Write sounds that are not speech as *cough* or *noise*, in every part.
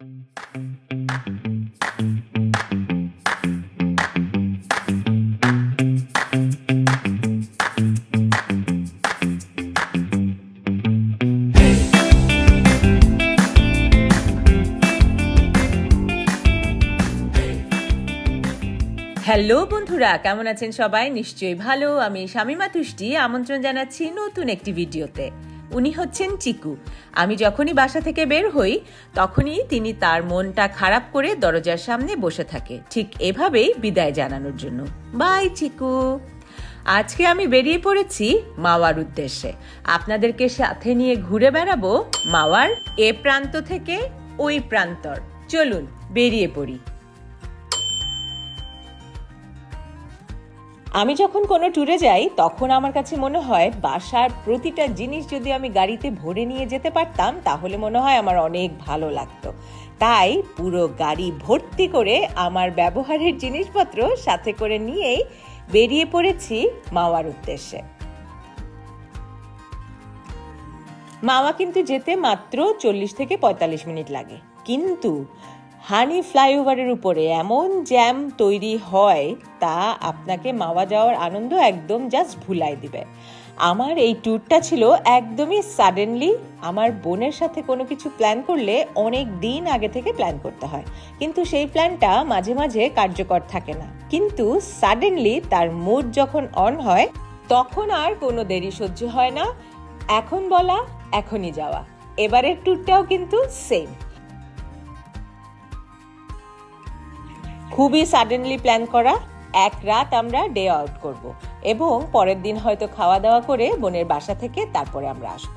Hello বন্ধুরা, কেমন আছেন সবাই? নিশ্চয়ই ভালো। আমি শামিমা তুষ্টি, আমন্ত্রণ জানাচ্ছি নতুন একটি ভিডিওতে। উনি হচ্ছেন চিকু। আমি যখনই বাসা থেকে বের হই, তখনই তিনি তার মনটা খারাপ করে দরজার সামনে বসে থাকে। ঠিক এভাবেই বিদায় জানানোর জন্য। বাই, চিকু। আজকে আমি বেরিয়ে পড়েছি মাওয়ার উদ্দেশ্যে। আপনাদেরকে সাথে নিয়ে ঘুরে বেড়াবো মাওয়ার এ প্রান্ত থেকে ওই প্রান্তর। চলুন, বেরিয়ে পড়ি। আমি যখন কোনো ট্যুরে যাই, তখন আমার কাছে মনে হয় বাসার প্রতিটা জিনিস যদি আমি গাড়িতে ভরে নিয়ে যেতে পারতাম, তাহলে মনে হয় আমার অনেক ভালো লাগতো। তাই পুরো গাড়ি ভর্তি করে আমার ব্যবহারের জিনিসপত্র সাথে করে নিয়েই বেরিয়ে পড়েছি মাওয়ার উদ্দেশ্যে। মাওয়া কিন্তু যেতে মাত্র চল্লিশ থেকে পঁয়তাল্লিশ মিনিট লাগে। কিন্তু হানি ফ্লাইওভারের উপরে এমন জ্যাম তৈরি হয়, তা আপনাকে মাওয়া যাওয়ার আনন্দ একদম জাস্ট ভুলাই দিবে। আমার এই ট্যুরটা ছিল একদমই সাডেনলি আমার বোনের সাথে কোনো কিছু প্ল্যান করলে অনেক দিন আগে থেকে প্ল্যান করতে হয়। কিন্তু সেই প্ল্যানটা মাঝে মাঝে কার্যকর থাকে না। কিন্তু সাডেনলি তার মুড যখন অন হয়, তখন আর কোনো দেরি সহ্য হয় না। এখন বলা, এখনই যাওয়া। এবারের ট্যুরটাও কিন্তু সেম খুবই সাডেনলি প্ল্যান করা, এক রাত আমরা ডে আউট করব এবং পরের দিন হয়তো খাওয়া দাওয়া করে বোনের বাসা থেকে তারপরে আমরা আসব।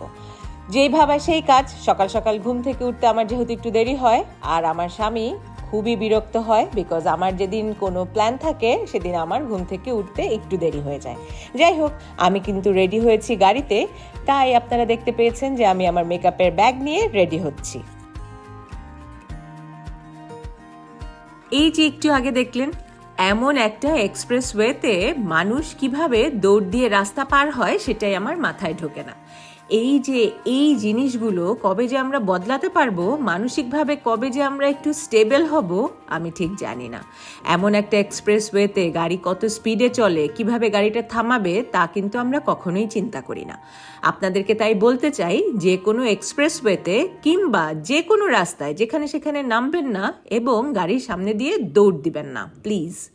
যেই ভাবা সেই কাজ, সকাল সকাল ঘুম থেকে উঠতে আমার যেহেতু একটু দেরি হয় আর আমার স্বামী খুবই বিরক্ত হয় বিকজ আমার যেদিন কোনো প্ল্যান থাকে, সেদিন আমার ঘুম থেকে উঠতে একটু দেরি হয়ে যায়। যাই হোক, আমি কিন্তু রেডি হয়েছি গাড়িতে, তাই আপনারা দেখতে পেয়েছেন যে আমি আমার মেকআপের ব্যাগ নিয়ে রেডি হচ্ছি। এই যে একটু আগে দেখলেন, এমন একটা এক্সপ্রেসওয়েতে মানুষ কীভাবে দৌড় দিয়ে রাস্তা পার হয় সেটাই আমার মাথায় ঢোকে না। এই যে এই জিনিসগুলো কবে যে আমরা বদলাতে পারব, মানসিকভাবে কবে যে আমরা একটু স্টেবল হব, আমি ঠিক জানি না। এমন একটা এক্সপ্রেস ওয়েতে গাড়ি কত স্পিডে চলে, কীভাবে গাড়িটা থামাবে, তা কিন্তু আমরা কখনোই চিন্তা করি না। আপনাদেরকে তাই বলতে চাই, যে কোনো এক্সপ্রেস ওয়েতে কিংবা যে কোনো রাস্তায়, যেখানে সেখানে নামবেন না এবং গাড়ির সামনে দিয়ে দৌড় দিবেন না প্লিজ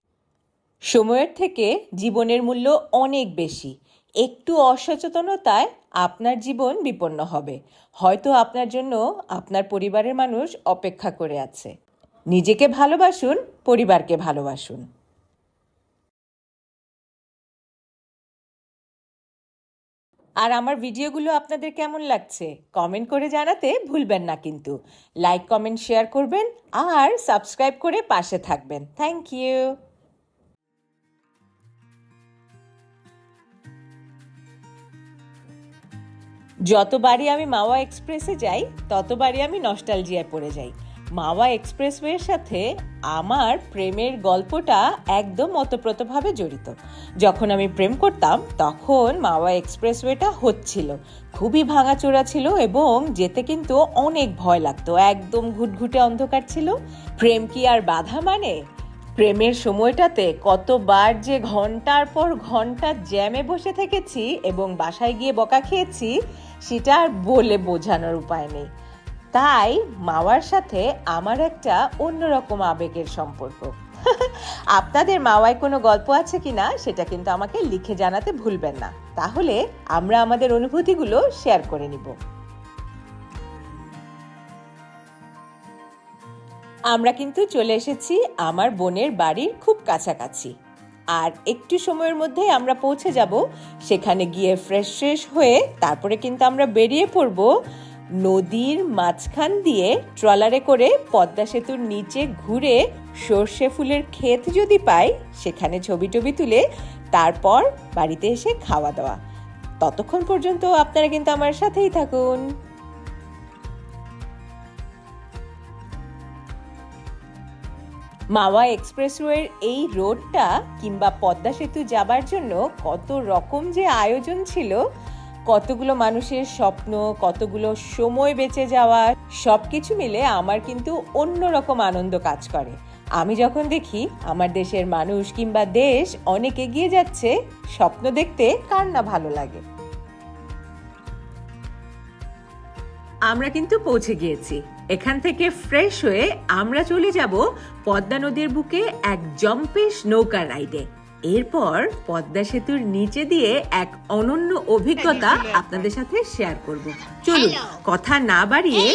সময়ের থেকে জীবনের মূল্য অনেক বেশি। একটু অসচেতনতায় আপনার জীবন বিপন্ন হবে। হয়তো আপনার জন্য আপনার পরিবারের মানুষ অপেক্ষা করে আছে। নিজেকে ভালোবাসুন, পরিবারকে ভালোবাসুন। আর আমার ভিডিওগুলো আপনাদের কেমন লাগছে, কমেন্ট করে জানাতে ভুলবেন না কিন্তু। লাইক, কমেন্ট, শেয়ার করবেন আর সাবস্ক্রাইব করে পাশে থাকবেন। Thank you. যতবারই আমি মাওয়া এক্সপ্রেসে যাই, ততবারই আমি নস্টালজিয়ায় পড়ে যাই। মাওয়া এক্সপ্রেসওয়ের সাথে আমার প্রেমের গল্পটা একদম ওতপ্রোতভাবে জড়িত। যখন আমি প্রেম করতাম, তখন মাওয়া এক্সপ্রেসওয়েটা হচ্ছিল। খুবই ভাঙাচোরা ছিল এবং যেতে কিন্তু অনেক ভয় লাগতো। একদম ঘুটঘুটে অন্ধকার ছিল। প্রেম কি আর বাধা মানে? প্রেমের সময়টাতে কতবার যে ঘণ্টার পর ঘণ্টা জ্যামে বসে থেকেছি এবং বাসায় গিয়ে বকা খেয়েছি, সেটা আর বলে বোঝানোর উপায় নেই। তাই মাওয়ার সাথে আমার একটা অন্যরকম আবেগের সম্পর্ক। *laughs* আপনাদের মাওয়ায় কোনো গল্প আছে কি না, সেটা কিন্তু আমাকে লিখে জানাতে ভুলবেন না। তাহলে আমরা আমাদের অনুভূতিগুলো শেয়ার করে নিব। আমরা কিন্তু চলে এসেছি আমার বোনের বাড়ির খুব কাছাকাছি। আর একটু সময়ের মধ্যে আমরা পৌঁছে যাব, সেখানে গিয়ে ফ্রেশ ফ্রেশ হয়ে তারপরে কিন্তু আমরা বেরিয়ে পড়ব নদীর মাঝখান দিয়ে ট্রলারে করে পদ্মা সেতুর নিচে ঘুরে সর্ষে ফুলের ক্ষেত যদি পাই, সেখানে ছবি টবি তুলে তারপর বাড়িতে এসে খাওয়া দাওয়া। ততক্ষণ পর্যন্ত আপনারা কিন্তু আমার সাথেই থাকুন। মাওয়া এক্সপ্রেসওয়ের এই রোডটা কিংবা পদ্মা সেতু যাবার জন্য কত রকম যে আয়োজন ছিল, কতগুলো মানুষের স্বপ্ন, কতগুলো সময় বেঁচে যাওয়া সব কিছু মিলে আমার কিন্তু অন্যরকম আনন্দ কাজ করে। আমি যখন দেখি আমার দেশের মানুষ কিংবা দেশ অনেক এগিয়ে যাচ্ছে, স্বপ্ন দেখতে কার না ভালো লাগে। আমরা কিন্তু পৌঁছে গিয়েছি। এখান থেকে ফ্রেশ হয়ে আমরা চলে যাব পদ্মা নদীর বুকে এক জম্পেশ নৌকা রাইডে এরপর পদ্মা সেতুর নিচে দিয়ে এক অনন্য অভিজ্ঞতা আপনাদের সাথে শেয়ার করব। চলুন কথা না বাড়িয়ে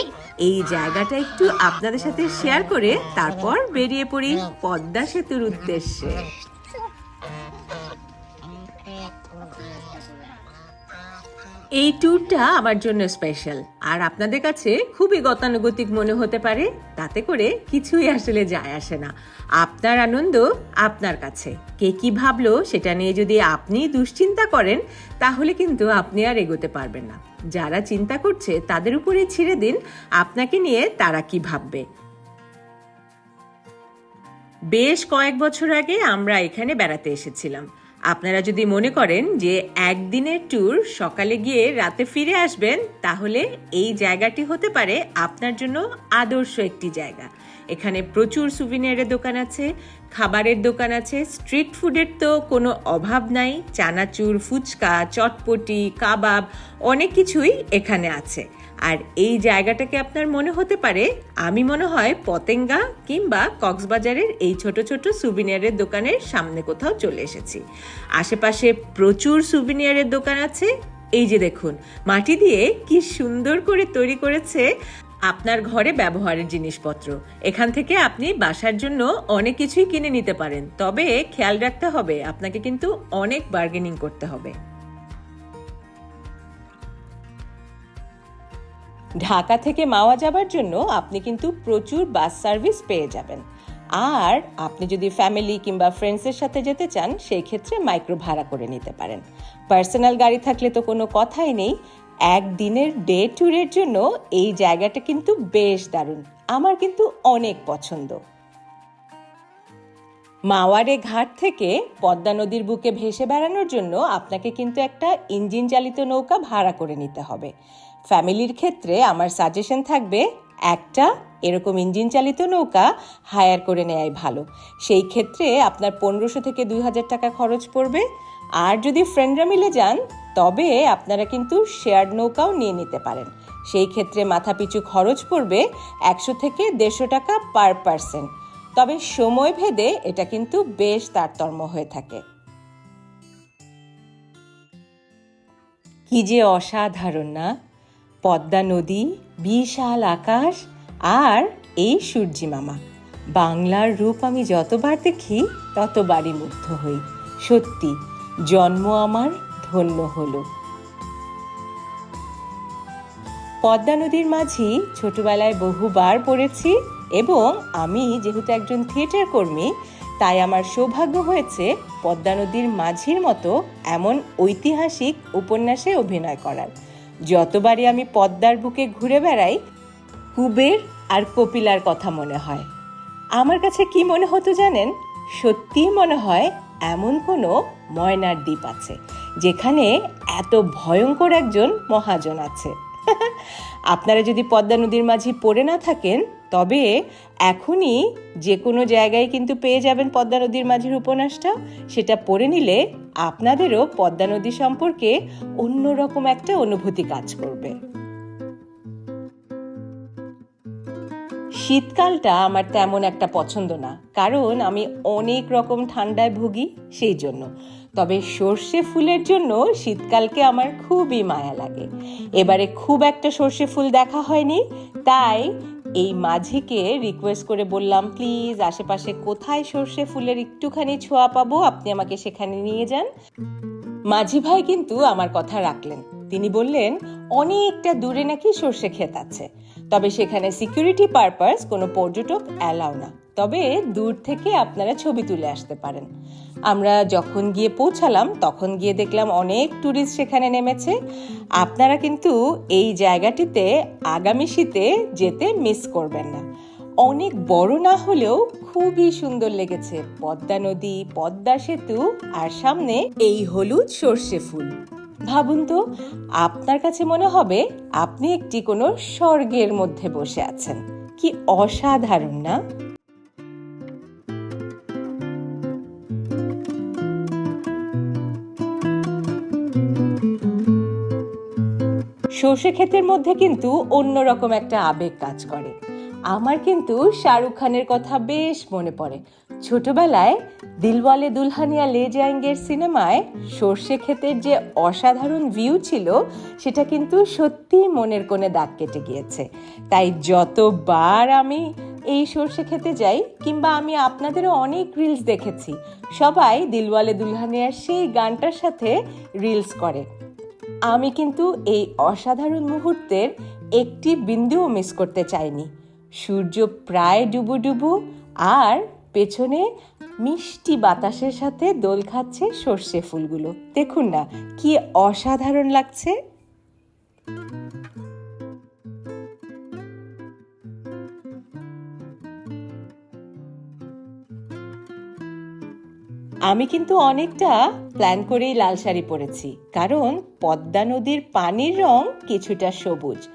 এই জায়গাটা একটু আপনাদের সাথে শেয়ার করে তারপর বেরিয়ে পড়ি পদ্মা সেতুর উদ্দেশ্যে। এই ট্যুরটা আমার জন্য স্পেশাল আর আপনাদের কাছে খুবই গতানুগতিক মনে হতে পারে, তাতে করে কিছুই আসলে যায় আসে না। আপনার আনন্দ আপনার কাছে। কে কি ভাবলো সেটা নিয়ে যদি আপনি দুশ্চিন্তা করেন, তাহলে কিন্তু আপনি আর এগোতে পারবেন না। যারা চিন্তা করছে তাদের উপরে ছেড়ে দিন, আপনাকে নিয়ে তারা কি ভাববে। বেশ কয়েক বছর আগে আমরা এখানে বেড়াতে এসেছিলাম। আপনারা যদি মনে করেন যে একদিনের ট্যুর সকালে গিয়ে রাতে ফিরে আসবেন, তাহলে এই জায়গাটি হতে পারে আপনার জন্য আদর্শ একটি জায়গা। এখানে প্রচুর সুভিনিয়ারের দোকান আছে, খাবারের দোকান আছে স্ট্রিট ফুডের তো কোনো অভাব নাই, চানাচুর, ফুচকা, চটপটি, কাবাব, অনেক কিছুই এখানে আছে। আর এই জায়গাটাকে আপনার মনে হতে পারে? আমি মনে হয় পতেঙ্গা কিংবা কক্সবাজারের এই ছোট ছোট সুভিনিয়ারের দোকানের সামনে কোথাও চলে এসেছি। আশেপাশে প্রচুর সুভিনিয়ারের দোকান আছে। এই যে দেখুন, মাটি দিয়ে কি সুন্দর করে তৈরি করেছে আপনার ঘরে ব্যবহারের জিনিসপত্র। এখান থেকে আপনি বাসার জন্য অনেক কিছুই কিনে নিতে পারেন। তবে খেয়াল রাখতে হবে, আপনাকে কিন্তু অনেক বার্গেনিং করতে হবে। ঢাকা থেকে মাওয়া যাবার জন্য আপনি কিন্তু প্রচুর বাস সার্ভিস পেয়ে যাবেন। আর আপনি যদি ফ্যামিলি কিংবা ফ্রেন্ডসের সাথে যেতে চান, সেই ক্ষেত্রে মাইক্রো ভাড়া করে নিতে পারেন। পার্সোনাল গাড়ি থাকলে তো কোনো কথাই নেই। একদিনের ডে ট্যুরের জন্য এই জায়গাটা কিন্তু বেশ দারুণ। আমার কিন্তু অনেক পছন্দ। মাওয়ারে ঘাট থেকে পদ্মা নদীর বুকে ভেসে বেড়ানোর জন্য আপনাকে কিন্তু একটা ইঞ্জিন চালিত নৌকা ভাড়া করে নিতে হবে। ফ্যামিলির ক্ষেত্রে আমার সাজেশন থাকবে, একটা এরকম ইঞ্জিন চালিত নৌকা হায়ার করে নেয়াই ভালো। সেই ক্ষেত্রে আপনার পনেরোশো থেকে দুই হাজার টাকা খরচ পড়বে। আর যদি ফ্রেন্ডরা মিলে যান, তবে আপনারা কিন্তু শেয়ার নৌকাও নিয়ে নিতে পারেন। সেই ক্ষেত্রে মাথাপিছু খরচ পড়বে একশো থেকে দেড়শো টাকা পার পার্সন তবে সময় ভেদে এটা কিন্তু বেশ তারতম্য হয়ে থাকে। কি যে অসাধারণ না? পদ্মা নদী, বিশাল আকাশ আর এই সূর্যি মামা। বাংলার রূপ আমি যতবার দেখি, ততবারই মুগ্ধ হই। সত্যি, জন্ম আমার ধন্য হলো। পদ্মা নদীর মাঝি ছোটবেলায় বহুবার পড়েছি এবং আমি যেহেতু একজন থিয়েটার কর্মী, তাই আমার সৌভাগ্য হয়েছে পদ্মা নদীর মাঝির মতো এমন ঐতিহাসিক উপন্যাসে অভিনয় করার। যতবারই আমি পদ্মার বুকে ঘুরে বেড়াই, কুবের আর কপিলার কথা মনে হয়। আমার কাছে কি মনে হতো জানেন? সত্যিই মনে হয় এমন কোনো ময়নার দ্বীপ আছে, যেখানে এত ভয়ঙ্কর একজন মহাজন আছে। *laughs* আপনারা যদি পদ্মা নদীর মাঝি পড়ে না থাকেন তবে এখনই যে কোনো জায়গায় কিন্তু পেয়ে যাবেন পদ্মা নদীর মাঝির উপন্যাসটা। সেটা পড়ে নিলে আপনাদেরও পদ্মা নদী সম্পর্কে অন্যরকম একটা অনুভূতি কাজ করবে। শীতকালটা আমার তেমন একটা পছন্দ না, কারণ আমি অনেক রকম ঠান্ডায় ভুগি, সেই জন্য। তবে সর্ষে ফুলের জন্য শীতকালকে আমার খুবই মায়া লাগে। এবারে খুব একটা সর্ষে ফুল দেখা হয়নি, তাই এই মাঝিকে রিকোয়েস্ট করে বললাম প্লিজ আশেপাশে কোথায় সর্ষে ফুলের একটুখানি ছোঁয়া পাবো? আপনি আমাকে সেখানে নিয়ে যান। মাঝি ভাই কিন্তু আমার কথা রাখলেন। তিনি বললেন, অনেকটা দূরে নাকি সর্ষে ক্ষেত আছে। তবে সেখানে সিকিউরিটি পারপাস কোনো পর্যটক অ্যালাউ না। তবে দূর থেকে আপনারা ছবি তুলে আসতে পারেন। আমরা যখন গিয়ে পৌঁছালাম, তখন গিয়ে দেখলাম অনেক ট্যুরিস্ট সেখানে নেমেছে। আপনারা কিন্তু এই জায়গাটিতে আগামী শীতে যেতে মিস করবেন না। অনেক বড় না হলেও খুবই সুন্দর লেগেছে। পদ্মা নদী, পদ্মা সেতু, আর সামনে এই হলুদ সর্ষে ফুল। ভাবুন তো, আপনার কাছে মনে হবে আপনি একটি কোনো স্বর্গের মধ্যে বসে আছেন। কি অসাধারণ, না? সর্ষে ক্ষেতের মধ্যে কিন্তু অন্যরকম একটা আবেগ কাজ করে। আমার কিন্তু শাহরুখ খানের কথা বেশ মনে পড়ে। ছোটবেলায় দিলওয়ালে দুলহানিয়া লে জায়েঙ্গের সিনেমায় সর্ষে ক্ষেতের যে অসাধারণ ভিউ ছিল, সেটা কিন্তু সত্যি মনের কোণে দাগ কেটে গিয়েছে। তাই যতবার আমি এই সর্ষে খেতে যাই, কিংবা আমি আপনাদেরও অনেক রিলস দেখেছি, সবাই দিলওয়ালে দুলহানিয়ার সেই গানটার সাথে রিলস করে। আমি কিন্তু এই অসাধারণ মুহূর্তের একটি বিন্দুও মিস করতে চাইনি। সূর্য প্রায় ডুবু ডুবু, আর পেছনে মিষ্টি বাতাসের সাথে দোল খাচ্ছে সর্ষে ফুলগুলো। দেখুন না, কি অসাধারণ লাগছে। আমি কিন্তু অনেকটা প্ল্যান করেই লাল শাড়ি পরেছি, কারণ পদ্মা নদীর পানির রং কিছুটা সবুজ।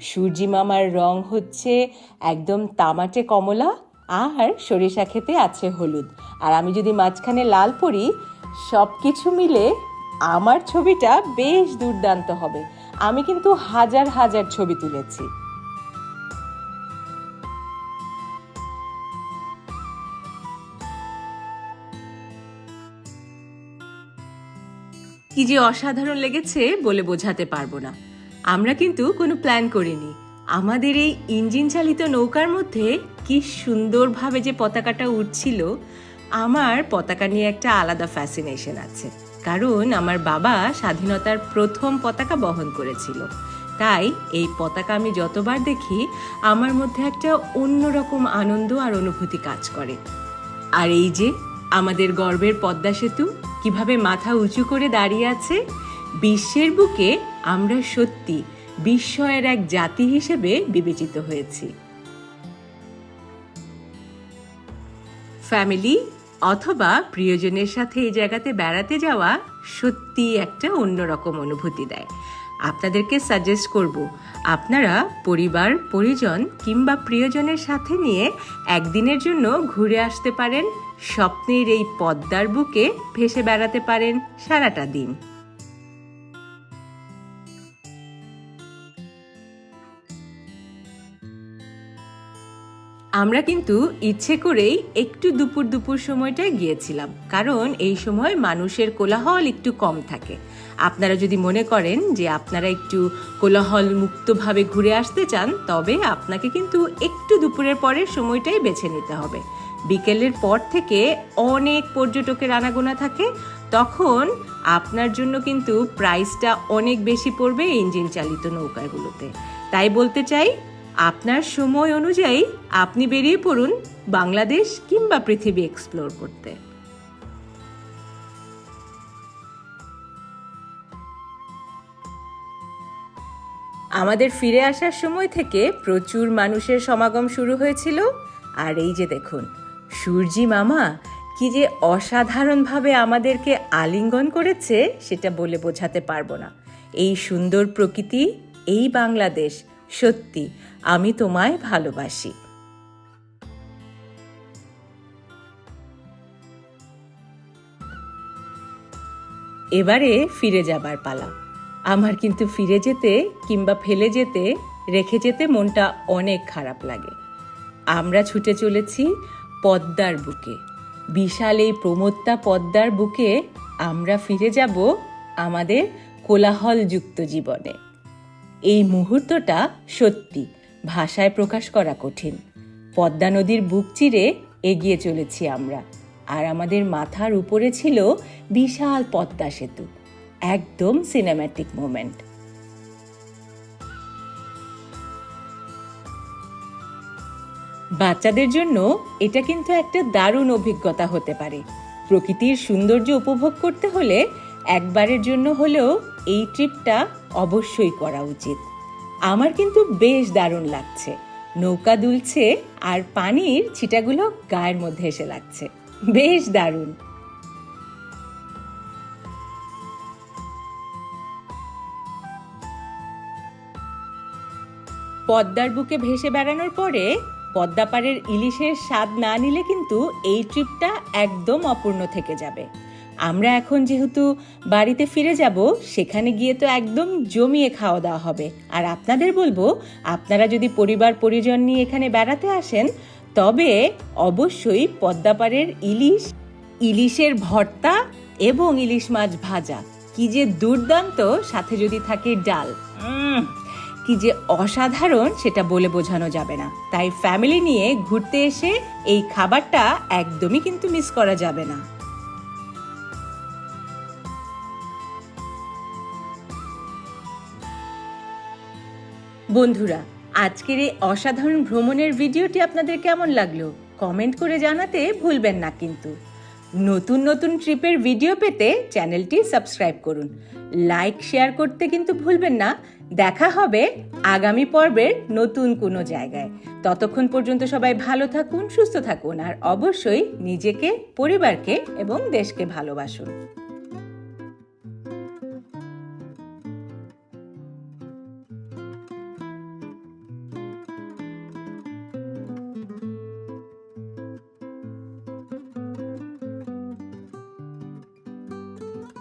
সূর্যি মামার রং হচ্ছে একদম তামাটে কমলা আর সরিষা খেতে আছে হলুদ। আর আমি যদি মাঝখানে লাল পরি সব কিছু মিলে আমার ছবিটা বেশ দুর্দান্ত হবে। আমি কিন্তু হাজার হাজার ছবি তুলেছি। কি যে অসাধারণ লেগেছে বলে বোঝাতে পারব না। আমরা কিন্তু কোনো প্ল্যান করিনি। আমাদের এই ইঞ্জিন চালিত নৌকার মধ্যে কি সুন্দরভাবে যে পতাকাটা উঠছিল আমার পতাকা নিয়ে একটা আলাদা ফ্যাসিনেশন আছে। কারণ আমার বাবা স্বাধীনতার প্রথম পতাকা বহন করেছিল। তাই এই পতাকা আমি যতবার দেখি, আমার মধ্যে একটা অন্যরকম আনন্দ আর অনুভূতি কাজ করে। আর এই যে আমাদের গর্বের পদ্মা সেতু কীভাবে মাথা উঁচু করে দাঁড়িয়ে আছে, বিশ্বের বুকে আমরা সত্যি বিস্ময়ের এক জাতি হিসেবে বিবেচিত হয়েছি। ফ্যামিলি অথবা প্রিয়জনের সাথে এই জায়গাতে বেড়াতে যাওয়া সত্যি একটা অন্যরকম অনুভূতি দেয়। আপনাদেরকে সাজেস্ট করব, আপনারা পরিবার, পরিজন কিংবা প্রিয়জনের সাথে নিয়ে একদিনের জন্য ঘুরে আসতে পারেন, স্বপ্নের এই পদ্মার বুকে ভেসে বেড়াতে পারেন সারাটা দিন। আমরা কিন্তু ইচ্ছে করেই একটু দুপুর দুপুর সময়টায় গিয়েছিলাম, কারণ এই সময় মানুষের কোলাহল একটু কম থাকে। আপনারা যদি মনে করেন যে আপনারা একটু কোলাহল মুক্তভাবে ঘুরে আসতে চান, তবে আপনাকে কিন্তু একটু দুপুরের পরের সময়টাই বেছে নিতে হবে। বিকেলের পর থেকে অনেক পর্যটকের আনাগোনা থাকে, তখন আপনার জন্য কিন্তু প্রাইসটা অনেক বেশি পড়বে ইঞ্জিন চালিত নৌকাগুলোতে। তাই বলতে চাই আপনার সময় অনুযায়ী আপনি বেরিয়ে পড়ুন বাংলাদেশ কিংবা পৃথিবী এক্সপ্লোর করতে। আমাদের ফিরে আসার সময় থেকে প্রচুর মানুষের সমাগম শুরু হয়েছিল। আর এই যে দেখুন, সূর্যি মামা কি যে অসাধারণভাবে আমাদেরকে আলিঙ্গন করেছে, সেটা বলে বোঝাতে পারব না। এই সুন্দর প্রকৃতি, এই বাংলাদেশ সত্যি, আমি তোমায় ভালোবাসি। এবারে ফিরে যাবার পালা। আমার কিন্তু ফিরে যেতে কিংবা ফেলে যেতে, রেখে যেতে মনটা অনেক খারাপ লাগে। আমরা ছুটে চলেছি পদ্মার বুকে। বিশাল এই প্রমত্তা পদ্মার বুকে আমরা ফিরে যাব আমাদের কোলাহলযুক্ত জীবনে। এই মুহূর্তটা সত্যি ভাষায় প্রকাশ করা কঠিন। পদ্মা নদীর বুক চিরে এগিয়ে চলেছি আমরা। আর আমাদের মাথার উপরে ছিল বিশাল পদ্মা সেতু। একদম সিনেম্যাটিক মোমেন্ট বাচ্চাদের জন্য এটা কিন্তু একটা দারুণ অভিজ্ঞতা হতে পারে। প্রকৃতির সৌন্দর্য উপভোগ করতে হলে একবারের জন্য হলেও এই ট্রিপটা অবশ্যই করা উচিত। আমার কিন্তু বেশ দারুণ লাগছে। নৌকা দুলছে আর পানির ছিটাগুলো গায়ের মধ্যে এসে লাগছে। বেশ দারুণ। পদ্মার বুকে ভেসে বেড়ানোর পরে পদ্মাপাড়ের ইলিশের স্বাদ না নিলে কিন্তু এই ট্রিপটা একদম অপূর্ণ থেকে যাবে। আমরা এখন যেহেতু বাড়িতে ফিরে যাব, সেখানে গিয়ে তো একদম জমিয়ে খাওয়া দাওয়া হবে। আর আপনাদের বলব, আপনারা যদি পরিবার পরিজন নিয়ে এখানে বেড়াতে আসেন, তবে অবশ্যই পদ্মাপাড়ের ইলিশ, ইলিশের ভর্তা এবং ইলিশ মাছ ভাজা। কি যে দুর্দান্ত, সাথে যদি থাকে ডাল। কি যে অসাধারণ, সেটা বলে বোঝানো যাবে না। তাই ফ্যামিলি নিয়ে ঘুরতে এসে এই খাবারটা একদমই কিন্তু মিস করা যাবে না। বন্ধুরা, আজকের এই অসাধারণ ভ্রমণের ভিডিওটি আপনাদের কেমন লাগল? কমেন্ট করে জানাতে ভুলবেন না কিন্তু। নতুন নতুন ট্রিপের ভিডিও পেতে চ্যানেলটি সাবস্ক্রাইব করুন। লাইক, শেয়ার করতে কিন্তু ভুলবেন না। দেখা হবে আগামী পর্বের নতুন কোনো জায়গায়। ততক্ষণ পর্যন্ত সবাই ভালো থাকুন, সুস্থ থাকুন, আর অবশ্যই নিজেকে, পরিবারকে এবং দেশকে ভালোবাসুন।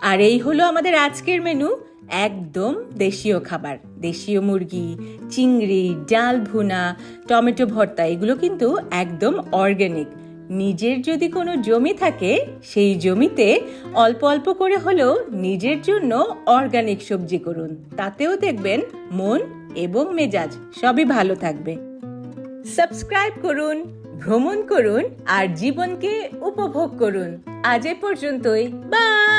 আর এই হলো আমাদের আজকের মেনু একদম দেশীয় খাবার। দেশীয় মুরগি, চিংড়ি, ডাল ভুনা, টমেটো ভর্তা, এগুলো কিন্তু একদম অর্গ্যানিক নিজের যদি কোনো জমি থাকে, সেই জমিতে অল্প অল্প করে হলেও নিজের জন্য অর্গানিক সবজি করুন। তাতেও দেখবেন মন এবং মেজাজ সবই ভালো থাকবে। সাবস্ক্রাইব করুন, ভ্রমণ করুন আর জীবনকে উপভোগ করুন। আজ এ পর্যন্তই। বাই!